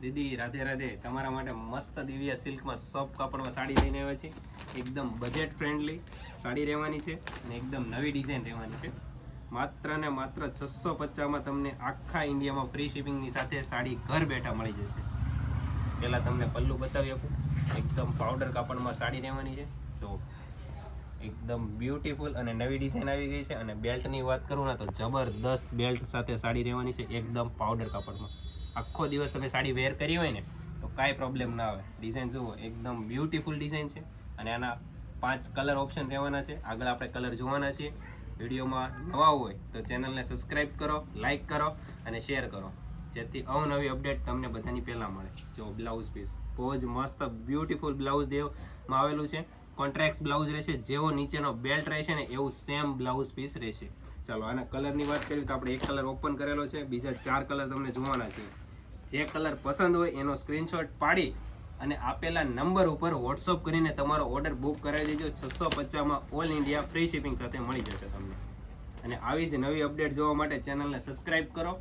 દીદી, રાધે રાધે. તમારા માટે મસ્ત દિવ્ય સિલ્કમાં સોફ્ટ કાપડમાં સાડી લઈને આવ્યા છે એકદમ બજેટ ફ્રેન્ડલી સાડી રહેવાની છે અને એકદમ નવી ડિઝાઇન રહેવાની છે. માત્ર ને માત્ર છસો પચાસમાં તમને આખા ઇન્ડિયામાં ફ્રી શિપિંગની સાથે સાડી ઘર બેઠા મળી જશે. પહેલાં તમને પલ્લું બતાવી આપું. એકદમ પાવડર કાપડમાં સાડી રહેવાની છે. જો, એકદમ બ્યુટીફુલ અને નવી ડિઝાઇન આવી ગઈ છે. અને બેલ્ટની વાત કરું ને તો જબરદસ્ત બેલ્ટ સાથે સાડી રહેવાની છે. એકદમ પાવડર કાપડમાં. આખો દિવસ તમે સાડી વેર કરી હોય ને, તો કાંઈ પ્રોબ્લેમ ના આવે. ડિઝાઇન જુઓ, એકદમ બ્યુટીફુલ ડિઝાઇન છે અને આના પાંચ કલર ઓપ્શન રહેવાના છે. આગળ આપણે કલર જોવાના છીએ. વિડીયોમાં નવા હોય તો ચેનલને સબસ્ક્રાઈબ કરો લાઇક કરો અને શેર કરો. જેથી અવનવી અપડેટ તમને બધાની પહેલાં મળે. જો બ્લાઉઝ પીસ બહુ જ મસ્ત બ્યુટીફુલ બ્લાઉઝ દેવમાં આવેલું છે. કોન્ટ્રાક્ટ બ્લાઉઝ રહેશે, જેવો નીચેનો બેલ્ટ રહેશે ને એવું સેમ બ્લાઉઝ પીસ રહેશે. ચાલો, આના કલરની વાત કરીએ તો આપણે એક કલર ઓપન કરેલો છે. બીજા ચાર કલર તમને જોવાના છે. જે કલર પસંદ હોય એનો સ્ક્રીનશોટ પાડી અને આપેલા નંબર ઉપર વોટ્સઅપ કરીને તમારો ઓર્ડર બુક કરાવી દેજો. છસો પચાસમાં ઓલ ઇન્ડિયા ફ્રી શિપિંગ સાથે મળી જશે તમને. અને આવી જ નવી અપડેટ જોવા માટે ચેનલને સબસ્ક્રાઇબ કરો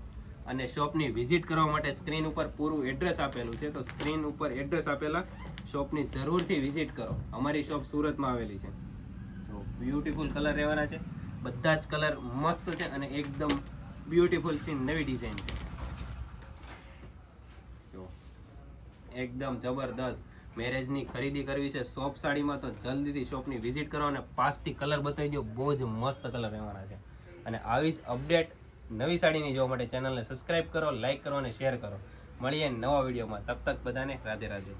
અને શોપની વિઝિટ કરવા માટે સ્ક્રીન ઉપર પૂરું એડ્રેસ આપેલું છે. તો સ્ક્રીન ઉપર એડ્રેસ આપેલા શોપની જરૂરથી વિઝિટ કરો. અમારી શોપ સુરતમાં આવેલી છે. સો બ્યુટીફુલ કલર રહેવાના છે. બધા જ કલર મસ્ત છે અને એકદમ બ્યુટીફુલ છે, નવી ડિઝાઇન છે જો એકદમ જબરદસ્ત. મેરેજની ખરીદી કરવી છે. શોપ સાડીમાં તો જલ્દીથી શોપની વિઝિટ કરો અને પાસથી કલર બતાવી દો. બહુ જ મસ્ત કલર રહેવાના છે. અને આવી જ અપડેટ નવી સાડીની જોવા માટે ચેનલને સબસ્ક્રાઇબ કરો લાઇક કરો અને શેર કરો. મળીએ નવા વિડીયોમાં. તબ તક બધાને રાધે રાધે.